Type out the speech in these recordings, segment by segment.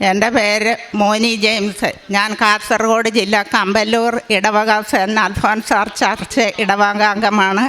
എന്റെ പേര് മോനി ജെയിംസ്. ഞാൻ കാസർഗോഡ് ജില്ല കമ്പല്ലൂർ ഇടവക സെന്റ് അൽഫോൻസാർ ചർച്ച് ഇടവക അംഗമാണ്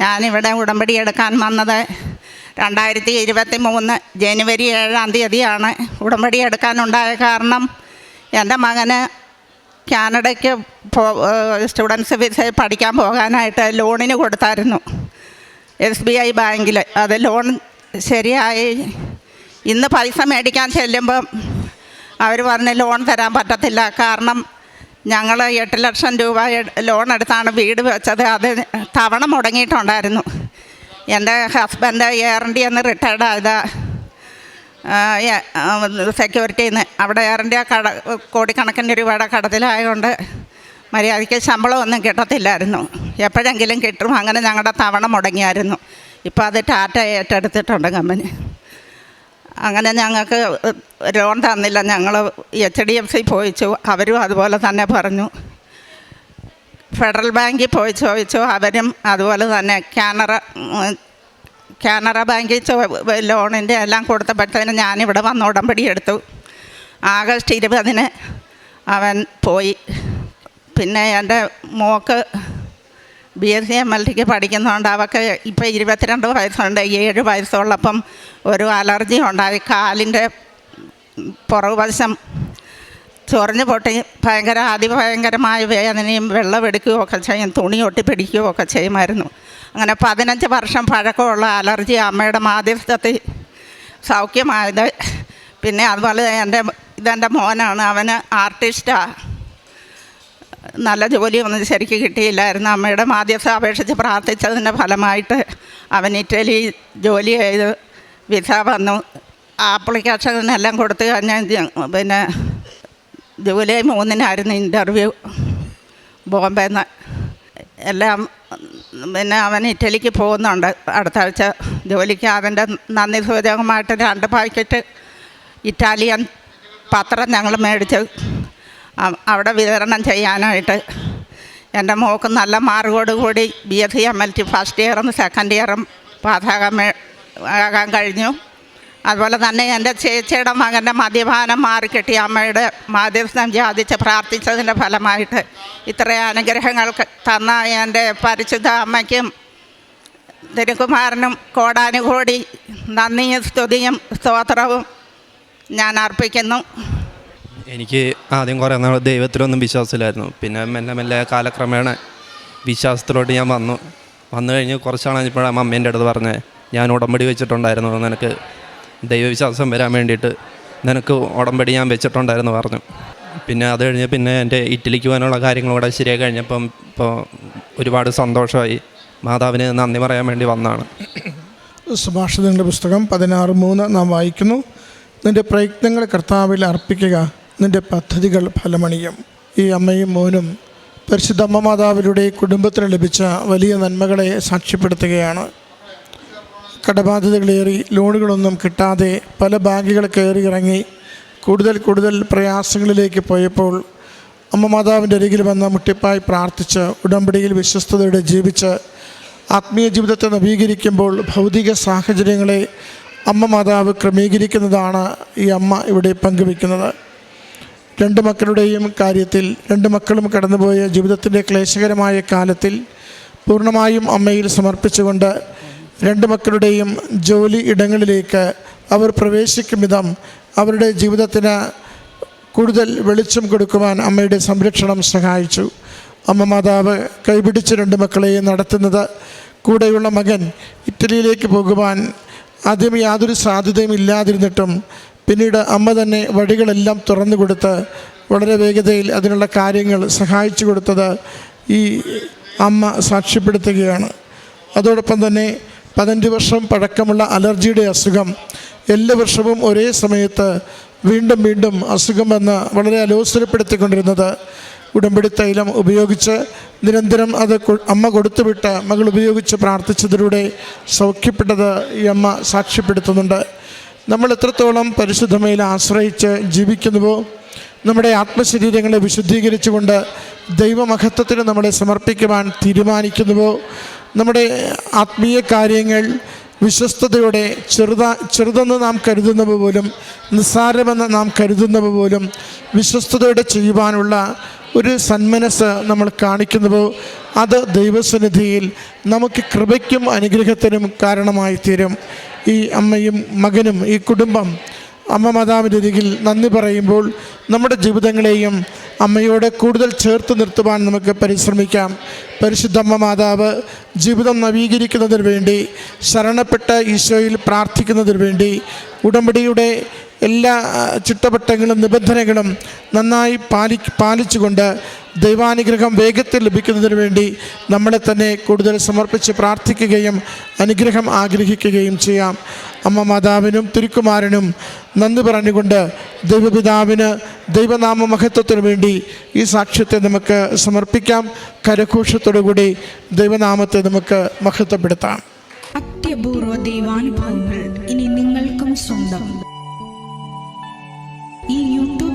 ഞാനിവിടെ ഉടമ്പടി എടുക്കാൻ വന്നത് രണ്ടായിരത്തി ഇരുപത്തി മൂന്ന് ജനുവരി ഏഴാം തീയതിയാണ് ഉടമ്പടി എടുക്കാനുണ്ടായ കാരണം. എന്റെ മകന് കാനഡയ്ക്ക് പോ സ്റ്റുഡൻസ് വിസ പഠിക്കാൻ പോകാനായിട്ട് ലോണിന് കൊടുത്തായിരുന്നു. എസ് ബി ഐ ബാങ്കിൽ. അത് ലോൺ ശരിയായി ഇന്ന് പൈസ മേടിക്കാൻ ചെല്ലുമ്പം അവർ പറഞ്ഞ് ലോൺ തരാൻ പറ്റത്തില്ല. കാരണം ഞങ്ങൾ എട്ട് ലക്ഷം രൂപ ലോൺ എടുത്താണ് വീട് വെച്ചത്. അത് തവണ മുടങ്ങിയിട്ടുണ്ടായിരുന്നു. എന്റെ ഹസ്ബൻഡ് എയർ എന്ന് റിട്ടയർഡ് ആയത്. സെക്യൂരിറ്റിയിൽ നിന്ന് അവിടെ എയർ ഇന്ത്യ കട കോടിക്കണക്കിന് രൂപയുടെ കടത്തിലായതുകൊണ്ട് മര്യാദയ്ക്ക് ശമ്പളമൊന്നും കിട്ടത്തില്ലായിരുന്നു. എപ്പോഴെങ്കിലും കിട്ടും. അങ്ങനെ ഞങ്ങളുടെ തവണ മുടങ്ങിയായിരുന്നു. ഇപ്പോൾ അത് ടാറ്റ ഏറ്റെടുത്തിട്ടുണ്ട് കമ്പനി. അങ്ങനെ ഞങ്ങൾക്ക് ലോൺ തന്നില്ല. ഞങ്ങൾ എച്ച് ഡി എഫ് സി പോയിച്ചു. അവരും അതുപോലെ തന്നെ പറഞ്ഞു. ഫെഡറൽ ബാങ്കിൽ പോയി ചോദിച്ചു. അവരും അതുപോലെ തന്നെ കാനറ കാനറ ബാങ്കിൽ ലോണിന്റെ എല്ലാം കൊടുത്തപ്പോഴത്തേന് ഞാനിവിടെ വന്ന് ഉടമ്പടി എടുത്തു. ആഗസ്റ്റ് ഇരുപതിന് അവൻ പോയി. പിന്നെ എന്റെ mock B S C M L tick പഠിക്കുന്നതുകൊണ്ട് അവൾക്ക് ഇപ്പോൾ ഇരുപത്തിരണ്ട് വയസ്സുണ്ട്. ഏഴ് വയസ്സുള്ളപ്പം ഒരു അലർജി ഉണ്ടായി. കാലിന്റെ പുറകുവശം ചൊറിഞ്ഞു പൊട്ടി. ഭയങ്കര അതിഭയങ്കരമായ വേദനയും വെള്ളമെടുക്കുകയും ഒക്കെ ചെയ്യും. തുണി ഒട്ടിപ്പിടിക്കുകയും ഒക്കെ ചെയ്യുമായിരുന്നു. അങ്ങനെ പതിനഞ്ച് വർഷം പഴക്കമുള്ള അലർജി അമ്മയുടെ മാധ്യസ്ഥത്തിൽ സൗഖ്യമായത്. പിന്നെ അതുപോലെ എന്റെ ഇതെന്റെ മോനാണ്. അവന് ആർട്ടിസ്റ്റാണ് നല്ല ജോലിയൊന്നും ശരിക്ക് കിട്ടിയില്ലായിരുന്നു. അമ്മയുടെ മാധ്യസ്ഥ അപേക്ഷിച്ച് പ്രാർത്ഥിച്ചതിന്റെ ഫലമായിട്ട് അവൻ ഇറ്റലി ജോലി ചെയ്ത് വിസ വന്നു. ആപ്ലിക്കേഷനെല്ലാം കൊടുത്തു കഴിഞ്ഞാൽ പിന്നെ ജൂലൈ മൂന്നിനായിരുന്നു ഇന്റർവ്യൂ ബോംബെന്ന് എല്ലാം പിന്നെ അവൻ ഇറ്റലിക്ക് പോകുന്നുണ്ട്. അടുത്ത ആഴ്ച ജോലിക്ക് അതിന്റെ നന്ദി സൂചകമായിട്ട് രണ്ട് പാക്കറ്റ് ഇറ്റാലിയൻ പത്രം ഞങ്ങൾ മേടിച്ച്. അവിടെ വിതരണം ചെയ്യാനായിട്ട്. എന്റെ മോൾക്ക് നല്ല മാർക്കോട് കൂടി B S C M L T first ഇയറും second ഇയറും പാസ്സാകാൻ ആകാൻ കഴിഞ്ഞു. അതുപോലെ തന്നെ എന്റെ ചേച്ചിയുടെ മകന്റെ മദ്യപാനം മാറിക്കിട്ടി അമ്മയുടെ മാധ്യസ്ഥം ജാതിച്ച് പ്രാർത്ഥിച്ചതിന്റെ ഫലമായിട്ട് ഇത്രയും അനുഗ്രഹങ്ങൾ തന്ന എന്റെ പരിശുദ്ധ അമ്മയ്ക്കും തിരുക്കുമാരനും കോടാനുകോടി നന്ദിയും സ്തുതിയും സ്തോത്രവും ഞാൻ അർപ്പിക്കുന്നു. എനിക്ക് ആദ്യം കുറേ നാൾ ദൈവത്തിലൊന്നും വിശ്വാസമില്ലായിരുന്നു. പിന്നെ മെല്ലെ മെല്ലെ കാലക്രമേണ വിശ്വാസത്തിലോട്ട് ഞാൻ വന്നു. വന്നു കഴിഞ്ഞ് കുറച്ചാണ് കഴിഞ്ഞപ്പോഴാണ് അമ്മേന്റെ അടുത്ത് പറഞ്ഞത് ഞാൻ ഉടമ്പടി വെച്ചിട്ടുണ്ടായിരുന്നു നിനക്ക് ദൈവവിശ്വാസം വരാൻ വേണ്ടിയിട്ട് നിനക്ക് ഉടമ്പടി ഞാൻ വെച്ചിട്ടുണ്ടായിരുന്നു പറഞ്ഞു. പിന്നെ അത് കഴിഞ്ഞ് പിന്നെ എന്റെ ഇറ്റലിക്ക് പോകാനുള്ള കാര്യങ്ങളൂടെ ശരിയായി കഴിഞ്ഞപ്പം ഇപ്പോൾ ഒരുപാട് സന്തോഷമായി. മാതാവിന് നന്ദി പറയാൻ വേണ്ടി വന്നാണ് സുഭാഷിതങ്ങളുടെ പുസ്തകം പതിനാറ് മൂന്ന് നാം വായിക്കുന്നു. നിന്റെ പ്രയത്നങ്ങൾ കർത്താവിൽ അർപ്പിക്കുക. നിന്റെ പദ്ധതികൾ ഫലമണിയും. ഈ അമ്മയും മോനും പരിശുദ്ധ അമ്മ മാതാവിലൂടെ കുടുംബത്തിന് ലഭിച്ച വലിയ നന്മകളെ സാക്ഷ്യപ്പെടുത്തുകയാണ്. കടബാധ്യതകളേറി ലോണുകളൊന്നും കിട്ടാതെ പല ബാങ്കുകൾ കയറി ഇറങ്ങി കൂടുതൽ കൂടുതൽ പ്രയാസങ്ങളിലേക്ക് പോയപ്പോൾ അമ്മ മാതാവിന്റെ അരികിൽ വന്ന് മുട്ടിപ്പായി പ്രാർത്ഥിച്ച് ഉടമ്പടിയിൽ വിശ്വസ്തയോടെ ജീവിച്ച് ആത്മീയ ജീവിതത്തെ നവീകരിക്കുമ്പോൾ ഭൗതിക സാഹചര്യങ്ങളെ അമ്മ മാതാവ് ക്രമീകരിക്കുന്നതാണ് ഈ അമ്മ ഇവിടെ പങ്കുവെക്കുന്നത് രണ്ട് മക്കളുടെയും കാര്യത്തിൽ രണ്ട് മക്കളും കടന്നുപോയ ജീവിതത്തിന്റെ ക്ലേശകരമായ കാലത്തിൽ പൂർണമായും അമ്മയിൽ സമർപ്പിച്ചുകൊണ്ട് രണ്ട് മക്കളുടെയും ജോലി ഇടങ്ങളിലേക്ക് അവർ പ്രവേശിക്കും വിധം അവരുടെ ജീവിതത്തിന് കൂടുതൽ വെളിച്ചം കൊടുക്കുവാൻ അമ്മയുടെ സംരക്ഷണം സഹായിച്ചു. അമ്മ മാതാവ് കൈപിടിച്ച് രണ്ട് മക്കളെയും നടത്തുന്നത് കൂടെയുള്ള മകൻ ഇറ്റലിയിലേക്ക് പോകുവാൻ ആദ്യം യാതൊരു സാധ്യതയും ഇല്ലാതിരുന്നിട്ടും പിന്നീട് അമ്മ തന്നെ വഴികളെല്ലാം തുറന്നു കൊടുത്ത് വളരെ വേഗതയിൽ അതിനുള്ള കാര്യങ്ങൾ സഹായിച്ചു കൊടുത്തത് ഈ അമ്മ സാക്ഷ്യപ്പെടുത്തുകയാണ്. അതോടൊപ്പം തന്നെ പതിനഞ്ച് വർഷം പഴക്കമുള്ള അലർജിയുടെ അസുഖം എല്ലാ വർഷവും ഒരേ സമയത്ത് വീണ്ടും വീണ്ടും അസുഖം വന്ന് വളരെ അലോസരപ്പെടുത്തിക്കൊണ്ടിരുന്നത്. ഉടമ്പടി തൈലം ഉപയോഗിച്ച് നിരന്തരം അത് അമ്മ കൊടുത്തുവിട്ട് മകൾ ഉപയോഗിച്ച് പ്രാർത്ഥിച്ചതിലൂടെ സൗഖ്യപ്പെട്ടത് ഈ അമ്മ സാക്ഷ്യപ്പെടുത്തുന്നുണ്ട്. നമ്മൾ എത്രത്തോളം പരിശുദ്ധമയിൽ ആശ്രയിച്ച് ജീവിക്കുന്നുവോ നമ്മുടെ ആത്മശരീരങ്ങളെ വിശുദ്ധീകരിച്ചുകൊണ്ട് ദൈവമഹത്വത്തിന് നമ്മളെ സമർപ്പിക്കുവാൻ തീരുമാനിക്കുന്നുവോ നമ്മുടെ ആത്മീയ കാര്യങ്ങൾ വിശ്വസ്തയോടെ ചെറുതാ ചെറുതെന്ന് നാം കരുതുന്നവ പോലും നിസ്സാരമെന്ന് നാം കരുതുന്നവ പോലും വിശ്വസ്തയോടെ ചെയ്യുവാനുള്ള ഒരു സന്മനസ് നമ്മൾ കാണിക്കുന്നുവോ അത് ദൈവസന്നിധിയിൽ നമുക്ക് കൃപയ്ക്കും അനുഗ്രഹത്തിനും കാരണമായി തീരും ഈ അമ്മയും മകനും ഈ കുടുംബം അമ്മ മാതാവിന്റെ അരികിൽ നന്ദി പറയുമ്പോൾ നമ്മുടെ ജീവിതങ്ങളെയും അമ്മയോടെ കൂടുതൽ ചേർത്ത് നിർത്തുവാൻ നമുക്ക് പരിശ്രമിക്കാം. പരിശുദ്ധ അമ്മ മാതാവ് ജീവിതം നവീകരിക്കുന്നതിന് വേണ്ടി ശരണപ്പെട്ട ഈശോയിൽ പ്രാർത്ഥിക്കുന്നതിന് വേണ്ടി ഉടമ്പടിയുടെ എല്ലാ ചിട്ടവട്ടങ്ങളും നിബന്ധനകളും നന്നായി പാലി പാലിച്ചുകൊണ്ട് ദൈവാനുഗ്രഹം വേഗത്തിൽ ലഭിക്കുന്നതിന് വേണ്ടി നമ്മളെ തന്നെ കൂടുതൽ സമർപ്പിച്ച് പ്രാർത്ഥിക്കുകയും അനുഗ്രഹം ആഗ്രഹിക്കുകയും ചെയ്യാം. അമ്മ മാതാവിനും തിരുക്കുമാരനും നന്ദി പറഞ്ഞുകൊണ്ട് ദൈവപിതാവിന് ദൈവനാമ മഹത്വത്തിനു വേണ്ടി ഈ സാക്ഷ്യത്തെ നമുക്ക് സമർപ്പിക്കാം. കരഘോഷത്തോടുകൂടി ദൈവനാമത്തെ നമുക്ക് മഹത്വപ്പെടുത്താം. അത്യപൂർവ ദൈവാനുഭവങ്ങൾ ഇനി നിങ്ങൾക്കും സ്വന്തം.